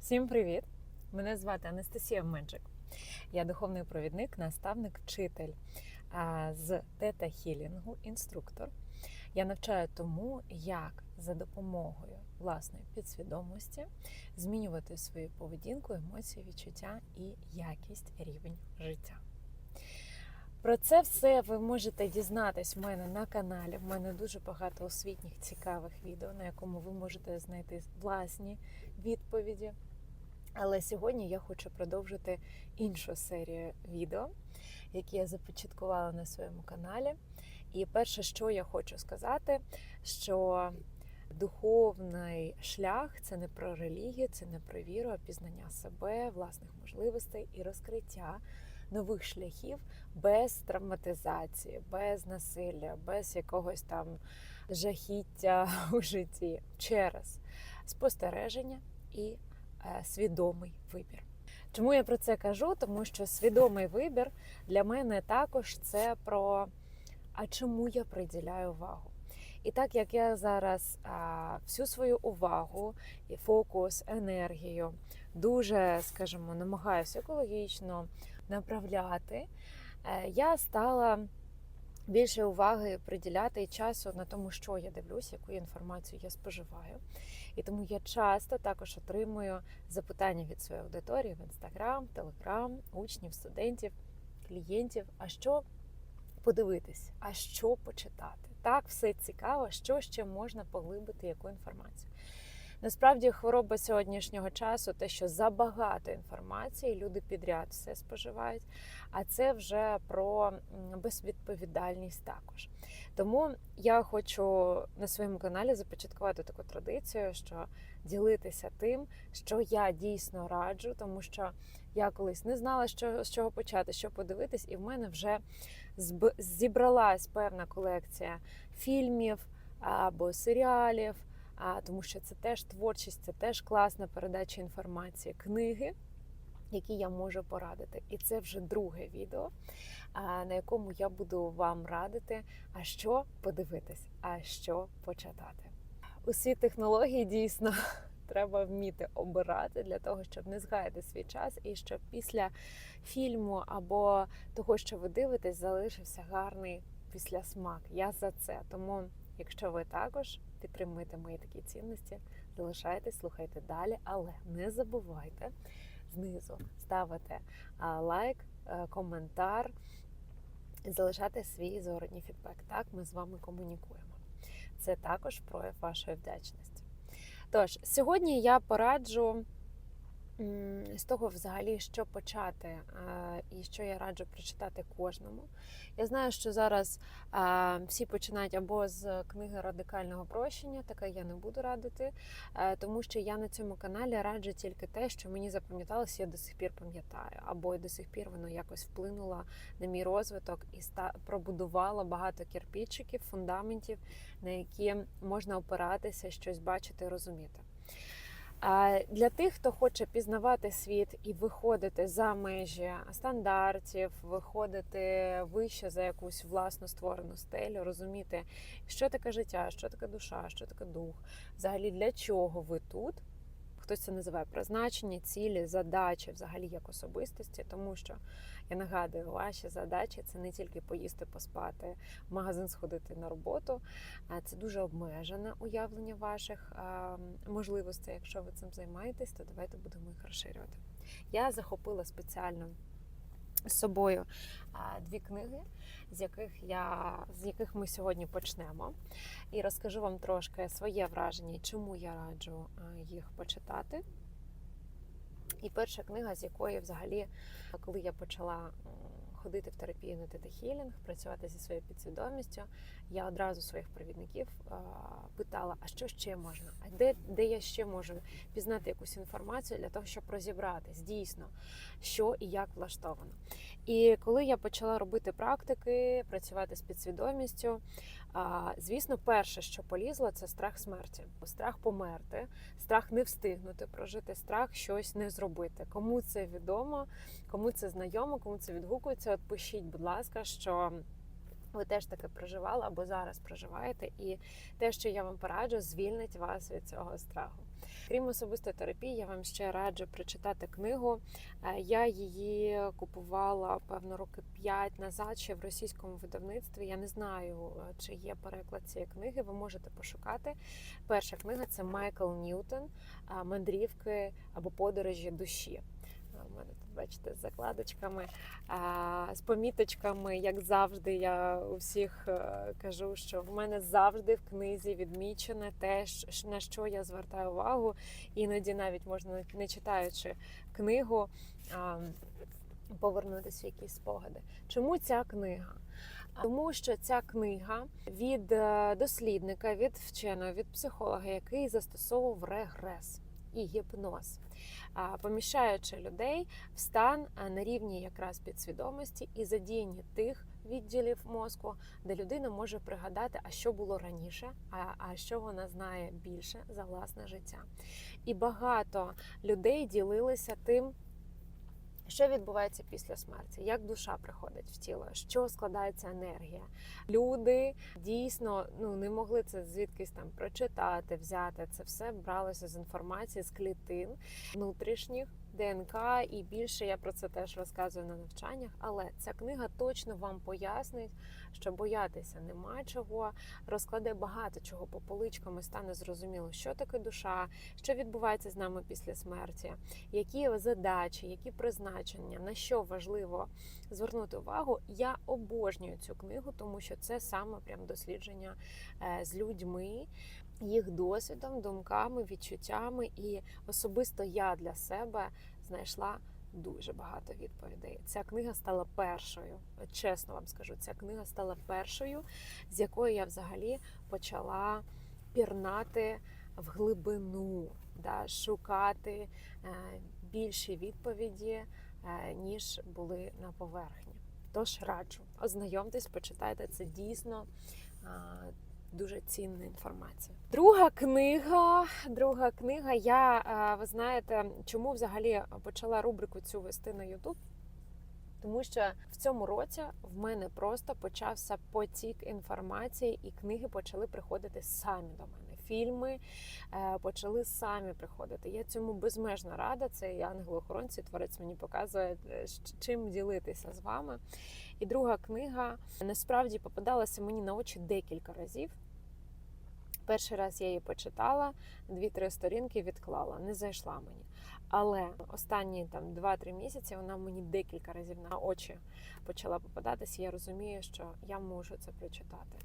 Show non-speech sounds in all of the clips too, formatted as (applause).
Всім привіт! Мене звати Анастасія Менчик. Я духовний провідник, наставник, вчитель з тета хілінгу, інструктор. Я навчаю тому, як за допомогою власної підсвідомості змінювати свою поведінку, емоції, відчуття і якість рівень життя. Про це все ви можете дізнатись в мене на каналі. В мене дуже багато освітніх цікавих відео, на якому ви можете знайти власні відповіді. Але сьогодні я хочу продовжити іншу серію відео, які я започаткувала на своєму каналі. І перше, що я хочу сказати, що духовний шлях це не про релігію, це не про віру, а пізнання себе, власних можливостей і розкриття нових шляхів без травматизації, без насилля, без якогось там жахіття (laughs) у житті через спостереження і свідомий вибір. Чому я про це кажу? Тому що свідомий вибір для мене також це про а чому я приділяю увагу. І так як я зараз а, всю свою увагу і фокус, енергію дуже, скажімо, намагаюся екологічно направляти, е, я стала більше уваги приділяти часу на тому, що я дивлюсь, яку інформацію я споживаю. І тому я часто також отримую запитання від своєї аудиторії в інстаграм, телеграм, учнів, студентів, клієнтів. А що подивитись, а що почитати? Так, все цікаво, що ще можна поглибити, яку інформацію. Насправді, хвороба сьогоднішнього часу, те, що забагато інформації, люди підряд все споживають, а це вже про безвідповідальність також. Тому я хочу на своєму каналі започаткувати таку традицію, що ділитися тим, що я дійсно раджу, тому що я колись не знала, що, з чого почати, що подивитись, і в мене вже зібралась певна колекція фільмів або серіалів, а, тому що це теж творчість, це теж класна передача інформації, книги, які я можу порадити. І це вже друге відео, на якому я буду вам радити, а що подивитись, а що почитати. Усі технології дійсно (laughs) треба вміти обирати для того, щоб не згаяти свій час, і щоб після фільму або того, що ви дивитесь, залишився гарний післясмак. Я за це. Тому, якщо ви також підтримуєте мої такі цінності, залишайтесь, слухайте далі, але не забувайте знизу ставити лайк, е, коментар, залишати свій зворотній фідбек. Так, ми з вами комунікуємо. Це також прояв вашої вдячності. Тож, сьогодні я пораджу з того, взагалі, що почати, е, і що я раджу прочитати кожному. Я знаю, що зараз е, всі починають або з книги радикального прощення, таке я не буду радити, е, тому що я на цьому каналі раджу тільки те, що мені запам'яталося, я до сих пір пам'ятаю, або до сих пір воно якось вплинуло на мій розвиток і пробудувало багато кирпичиків, фундаментів, на які можна опиратися, щось бачити, розуміти. А Для тих, хто хоче пізнавати світ і виходити за межі стандартів, виходити вище за якусь власну створену стелю, розуміти, що таке життя, що таке душа, що таке дух, взагалі для чого ви тут. Хтось це називає призначення, цілі, задачі, взагалі як особистості, тому що я нагадую, ваші задачі це не тільки поїсти, поспати, в магазин сходити на роботу. Це дуже обмежене уявлення ваших можливостей. Якщо ви цим займаєтесь, то давайте будемо їх розширювати. Я захопила спеціально з собою дві книги, з яких я з яких ми сьогодні почнемо, і розкажу вам трошки своє враження, чому я раджу їх почитати. І перша книга, з якої взагалі, коли я почала ходити в терапію на тета-хілінг, працювати зі своєю підсвідомістю, я одразу своїх провідників питала, а що ще можна? А де, де я ще можу пізнати якусь інформацію для того, щоб розібратись дійсно, що і як влаштовано. І коли я почала робити практики, працювати з підсвідомістю, звісно, перше, що полізло, це страх смерті, страх померти, страх не встигнути прожити, страх щось не зробити. Кому це відомо, кому це знайомо, кому це відгукується, от пишіть, будь ласка, що. Ви теж таке проживали або зараз проживаєте, і те, що я вам пораджу, звільнить вас від цього страху. Крім особистої терапії, я вам ще раджу прочитати книгу. Е, Я її купувала певно роки 5 назад ще в російському видавництві. Я не знаю, е, чи є переклад цієї книги. Ви можете пошукати. Перша книга це Майкл Ньютон Мандрівки або подорожі душі. Е, У мене тут бачите з закладочками, з поміточками, як завжди. Я у всіх е, кажу, що в мене завжди в книзі відмічене те, на що я звертаю увагу. Іноді навіть можна не читаючи книгу. Повернутися в якісь спогади. Чому ця книга? Тому що ця книга від е, дослідника, від вченого, від психолога, який застосовував регрес і гіпноз, поміщаючи людей в стан на рівні якраз підсвідомості і задіяння тих відділів мозку, де людина може пригадати, а що було раніше, а, а що вона знає більше за власне життя. І багато людей ділилися тим. Що відбувається після смерті? Як душа приходить в тіло? Що складається енергія? Люди дійсно ну не могли це звідкись там прочитати, взяти. Це все бралося з інформації з клітин внутрішніх. ДНК і більше я про це теж розказую на навчаннях. Але ця книга точно вам пояснить, що боятися нема чого, розкладе багато чого по поличкам і стане зрозуміло, що таке душа, що відбувається з нами після смерті, які задачі, які призначення, на що важливо звернути увагу. Я обожнюю цю книгу, тому що це саме прям дослідження е, з людьми, їх досвідом, думками, відчуттями. І особисто я для себе знайшла. Дуже багато відповідей. Ця книга стала першою. Чесно вам скажу, ця книга стала першою, з якої я взагалі почала пірнати в глибину, да, шукати е, більші відповіді, е, ніж були на поверхні. Тож раджу, ознайомтесь, почитайте це дійсно. Дуже цінна інформація. Друга книга. Друга книга. Я е, ви знаєте, чому взагалі почала рубрику цю вести на Ютуб? Тому що в цьому році в мене просто почався потік інформації, і книги почали приходити самі до мене. Фільми е, почали самі приходити. Я цьому безмежно рада. Це і ангел-охоронці, творець мені показує, е, чим ділитися з вами. І друга книга насправді попадалася мені на очі декілька разів. Перший раз я її почитала, дві-три сторінки відклала, не зайшла мені. Але останні там 2-3 місяці вона мені декілька разів на очі почала попадатися. Я розумію, що я можу це прочитати.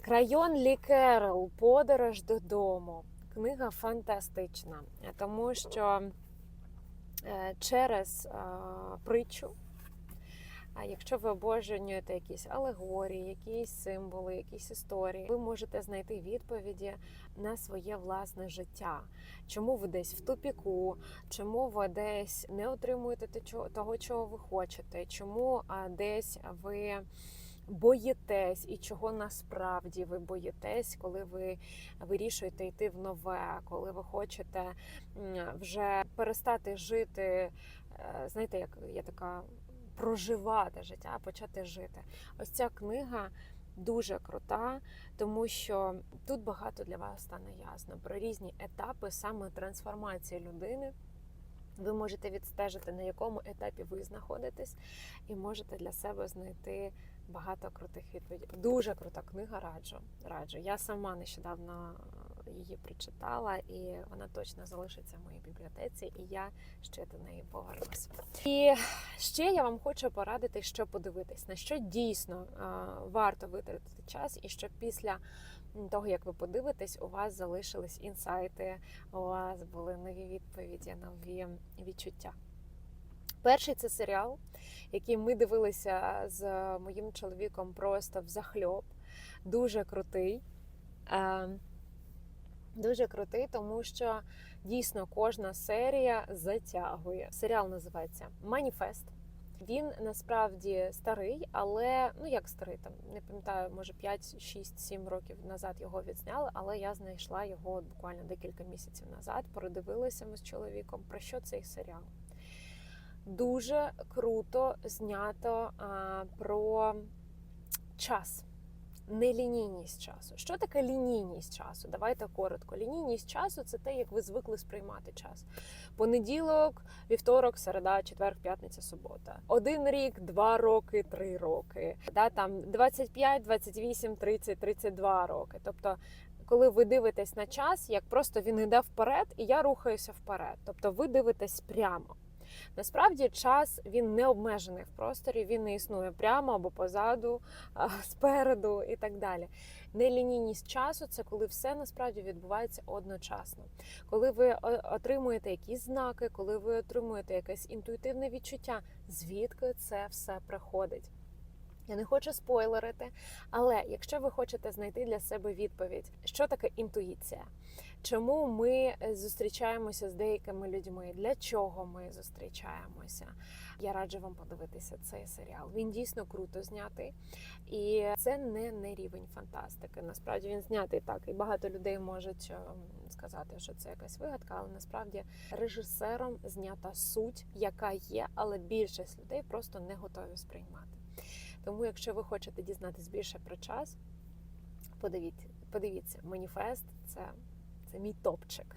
Крайон Лікерл Подорож додому. Книга фантастична, тому що е, через е, притчу. А якщо ви обожнюєте якісь алегорії, якісь символи, якісь історії, ви можете знайти відповіді на своє власне життя. Чому ви десь в тупіку, чому ви десь не отримуєте того, чого ви хочете, чому десь ви боїтесь і чого насправді ви боїтесь, коли ви вирішуєте йти в нове, коли ви хочете вже перестати жити. е, Знаєте, як я така проживати життя, а почати жити. Ось ця книга дуже крута, тому що тут багато для вас стане ясно про різні етапи саме трансформації людини. Ви можете відстежити, на якому етапі ви знаходитесь, і можете для себе знайти багато крутих відповідей. Дуже крута книга, раджу. раджу. Я сама нещодавно її прочитала, і вона точно залишиться в моїй бібліотеці, і я ще до неї повернусь. І ще я вам хочу порадити, що подивитись, на що дійсно е, варто витратити час, і щоб після того, як ви подивитесь, у вас залишились інсайти, у вас були нові відповіді, нові відчуття. Перший це серіал, який ми дивилися з моїм чоловіком просто в захльоп. Дуже крутий. Дуже крутий, тому що дійсно кожна серія затягує. Серіал називається Маніфест. Він насправді старий, але ну як старий, там не пам'ятаю, може 5, 6, 7 років назад його відзняли, але я знайшла його от буквально декілька місяців назад. Передивилися ми з чоловіком. Про що цей серіал? Дуже круто знято а, про час. Нелінійність часу. Що таке лінійність часу? Давайте коротко. Лінійність часу це те, як ви звикли сприймати час. Понеділок, вівторок, середа, четвер, п'ятниця, субота. Один рік, два роки, три роки. Да, там 25, 28, 30, 32 роки. Тобто, коли ви дивитесь на час, як просто він йде вперед, і я рухаюся вперед. Тобто ви дивитесь прямо. Насправді час він не обмежений в просторі, він не існує прямо або позаду, спереду і так далі. Нелінійність часу це коли все насправді відбувається одночасно. Коли ви отримуєте якісь знаки, коли ви отримуєте якесь інтуїтивне відчуття, звідки це все приходить. Я не хочу спойлерити, але якщо ви хочете знайти для себе відповідь, що таке інтуїція, чому ми е, зустрічаємося з деякими людьми, для чого ми зустрічаємося, я раджу вам подивитися цей серіал. Він дійсно круто знятий, і це не, не рівень фантастики. Насправді він знятий так, і багато людей можуть ем, сказати, що це якась вигадка, але насправді режисером знята суть, яка є, але більшість людей просто не готові сприймати. Тому, якщо ви хочете дізнатись більше про час, подивіться, подивіться, маніфест це, це мій топчик.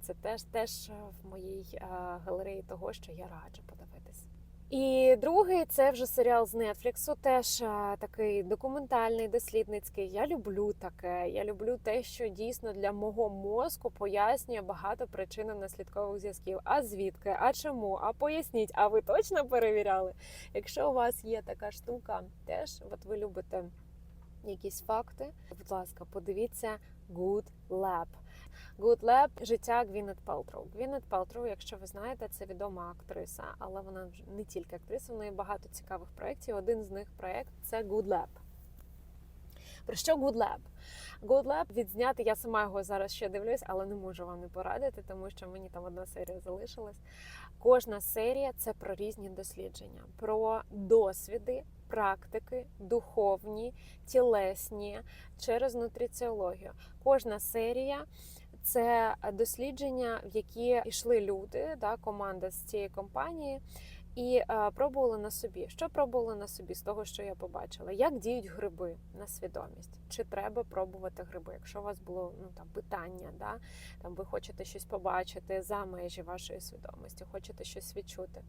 Це теж теж в моїй е, галереї того, що я раджу подивитись. І другий це вже серіал з Нетфліксу, теж е, такий документальний, дослідницький. Я люблю таке. Я люблю те, що дійсно для мого мозку пояснює багато причинно-наслідкових зв'язків. А звідки? А чому? А поясніть, а ви точно перевіряли? Якщо у вас є така штука, теж от ви любите якісь факти, будь ласка, подивіться Good Lab. Good Lab – життя Гвінет Пелтроу. Гвінет Пелтроу, якщо ви знаєте, це відома актриса, але вона не тільки актриса, в неї багато цікавих проєктів. Один з них проєкт це Good Lab. Про що Good Lab? Good Lab відзняти, я сама його зараз ще дивлюсь, але не можу вам не порадити, тому що мені там одна серія залишилась. Кожна серія це про різні дослідження, про досвіди, практики, духовні, тілесні через нутриціологію. Кожна серія це дослідження, в які йшли люди, да, команда з цієї компанії, і е, пробували на собі. Що пробували на собі з того, що я побачила? Як діють гриби на свідомість? Чи треба пробувати гриби? Якщо у вас було ну там питання, да там ви хочете щось побачити за межі вашої свідомості, хочете щось відчути.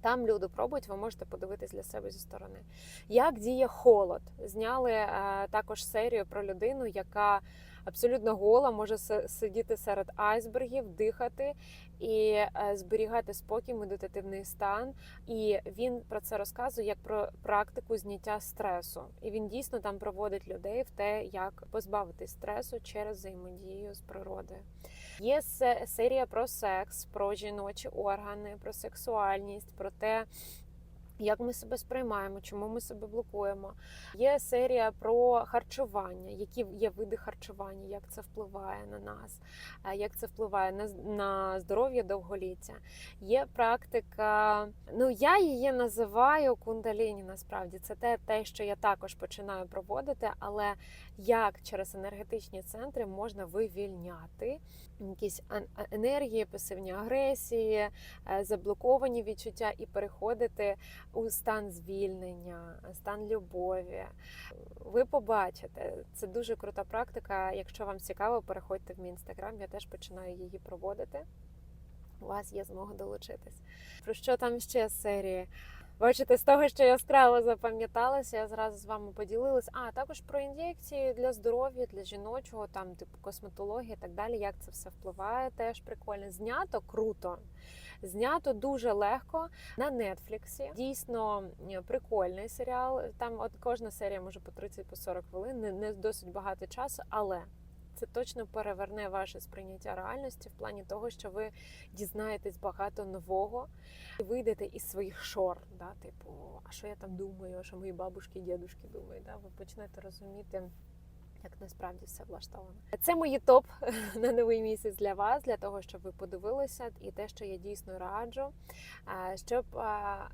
Там люди пробують, ви можете подивитись для себе зі сторони. Як діє холод? Зняли е, також серію про людину, яка абсолютно гола, може сидіти серед айсбергів, дихати і е, зберігати спокій, медитативний стан. І він про це розказує як про практику зняття стресу. І він дійсно там проводить людей в те, як позбавитись стресу через взаємодію з природою. Є серія про секс, про жіночі органи, про сексуальність, про те. Як ми себе сприймаємо, чому ми себе блокуємо? Є серія про харчування, які є види харчування, як це впливає на нас, е, як це впливає на, на здоров'я довголіття. Є практика, ну я її називаю кундаліні. Насправді це те, те, що я також починаю проводити, але як через енергетичні центри можна вивільняти якісь ен- енергії, пасивні агресії, е, заблоковані відчуття і переходити у стан звільнення, стан любові. Ви побачите, це дуже крута практика. Якщо вам цікаво, переходьте в мій інстаграм. Я теж починаю її проводити. У вас є змога долучитись. Про що там ще серії? Бачите, з того, що яскраво запам'яталося, я зразу з вами поділилась. А також про ін'єкції для здоров'я, для жіночого, там типу косметології і так далі. Як це все впливає, теж прикольно. Знято круто. Знято дуже легко на Нетфліксі. Дійсно прикольний серіал. Там от кожна серія може по 30-40 хвилин, не, не досить багато часу, але це точно переверне ваше сприйняття реальності в плані того, що ви дізнаєтесь багато нового і вийдете із своїх шор. Да? Типу, а що я там думаю, а що мої бабушки, дідушки думають? Да? Ви почнете розуміти як насправді все влаштовано. Це мої топ (laughs) на новий місяць для вас, для того, щоб ви подивилися, і те, що я дійсно раджу, щоб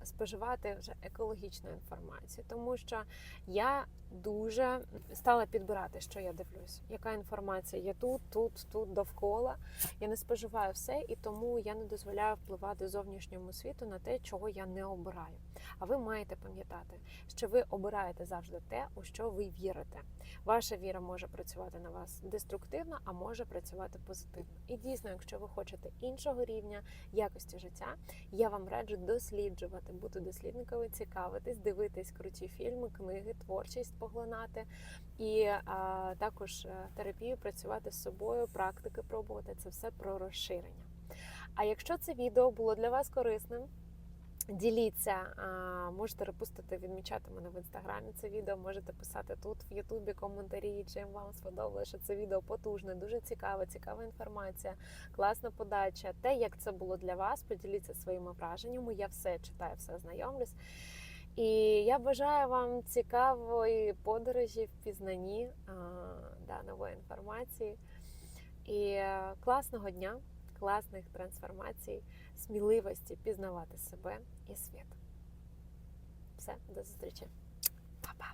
споживати вже екологічну інформацію, тому що я дуже стала підбирати, що я дивлюсь, яка інформація є тут, тут, тут довкола. Я не споживаю все, і тому я не дозволяю впливати зовнішньому світу на те, чого я не обираю. А ви маєте пам'ятати, що ви обираєте завжди те, у що ви вірите. Ваша віра може працювати на вас деструктивно, а може працювати позитивно. І дійсно, якщо ви хочете іншого рівня якості життя, я вам раджу досліджувати, бути дослідниками, цікавитись, дивитись круті фільми, книги, творчість поглинати і а, також е, терапію працювати з собою, практики пробувати це все про розширення. А якщо це відео було для вас корисним, Діліться, можете репостити, відмічати мене в інстаграмі. Це відео можете писати тут, в Ютубі коментарі, чим вам сподобалося, що це відео потужне, дуже цікаве, цікава інформація, класна подача. Те, як це було для вас, поділіться своїми враженнями. Я все читаю, все знайомлюсь. І я бажаю вам цікавої подорожі в пізнанні да, нової інформації і е, класного дня, класних трансформацій сміливості пізнавати себе і світ. Все, до зустрічі!